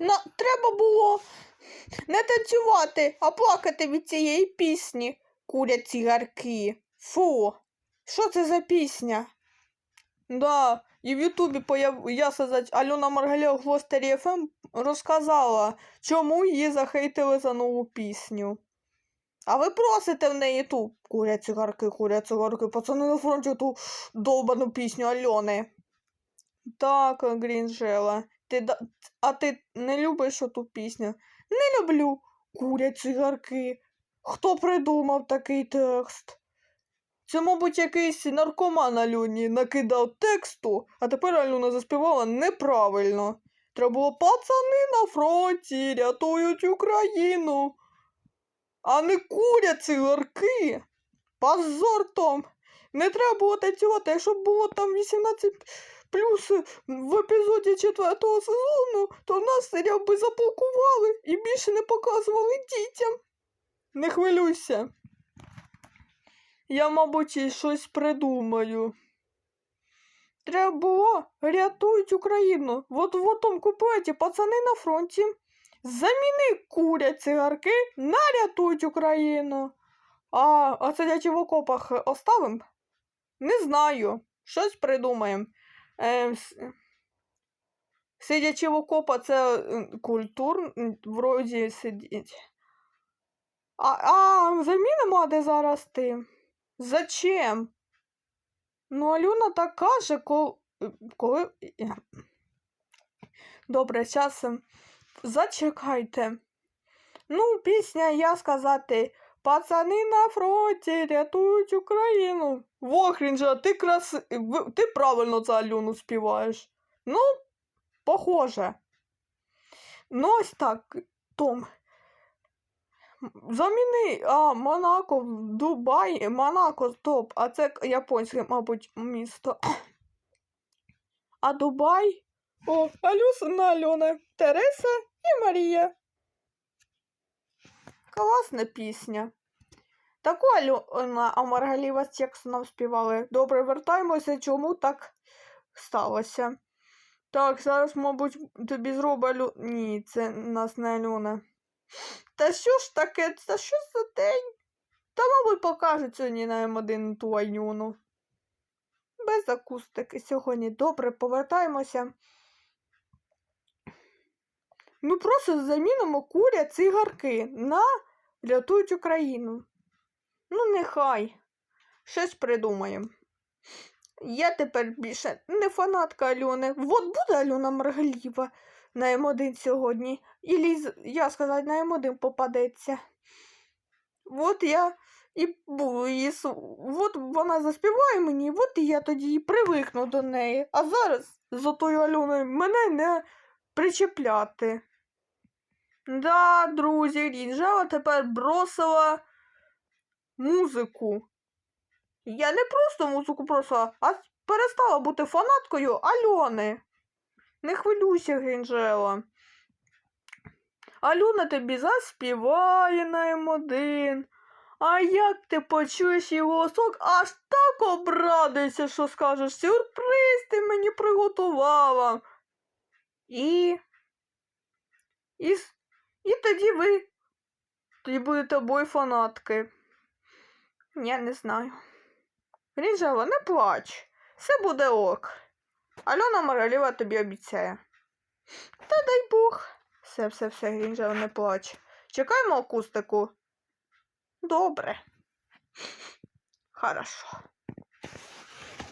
На, треба було не танцювати, а плакати від цієї пісні. Курять цигарки. Фу. Що це за пісня? Да, і в Ютубі появ... я сказать, Альона Маргаля у Глостері ФМ розказала, чому її захейтили за нову пісню. А ви просите в неї ту курять цигарки, курять цигарки, пацани на фронті ту долбану пісню Альони. Так, Грінжела. Ти. А ти не любиш ту пісню? Не люблю. Курять цигарки. Хто придумав такий текст? Це, мабуть, якийсь наркоман Альоні накидав тексту, а тепер Альона заспівала неправильно. Треба було пацани на фронті рятують Україну, а не курять цигарки. Позор Том. Не треба було танцювати, якщо було там 18 плюс в епізоді четвертого сезону, то нас серіал би заблокували і більше не показували дітям. Не хвилюйся. Я, мабуть, щось придумаю. Треба було рятують Україну. Вот в отом куплеті пацани на фронті. Заміни курять цигарки на рятують Україну. А, а сидячи в окопах оставим? Не знаю. Щось придумаємо. Сидячи в окопа, це культур, вроді сидіть. А, а замінимо, де зараз ти? Зачем? Ну, Алюна так каже, коли. коли... Добре, зараз зачекайте. Ну, пісня, я сказати. Пацани на фронті рятують Україну. Во, Хрінжа, ти крас... Ти правильно за Алюну співаєш. Ну, похоже. Ну, ось так, Том. Заміни, а, Монако, Дубай, Монако, стоп, а це японське, мабуть, місто. А Дубай? О, Алюсина Альона, Тереса і Марія. Класна пісня. Таку Альона Амаргаліва з тексту нам співали. Добре, вертаємося, чому так сталося. Так, зараз, мабуть, тобі зроблю. Ні, це нас не Альона. Та що ж таке? Та що за день? Та, мабуть, покажуть сьогодні на М1 ту Альону. Без акустики сьогодні. Добре, повертаємося. Ми просто замінимо куря цигарки на рятують Україну. Ну, нехай. Щось придумаємо. Я тепер більше не фанатка Альони. Вот буде Альона Маргаліва на М1 сьогодні. Ілі, з- я сказати, на М1 попадеться. От я і її. От вона заспіває мені, от і я тоді і привикну до неї. А зараз за тою Альоною мене не причепляти. Да, друзі, Рінжела тепер бросила музику. Я не просто музику бросила, а перестала бути фанаткою Альони. Не хвилюйся, Грінжела. Альона тобі заспіває на М1. А як ти почуєш її голосок, аж так обрадуйся, що скажеш, сюрприз ти мені приготувала. І. І, і тоді ви. Тоді будете обоє фанатки. Я не знаю. Ріжела, не плач. Все буде ок. Альона Маралєва тобі обіцяє. Та дай Бог. Все, все, все, Грінжел, не плач. Чекаємо акустику. Добре. Хорошо.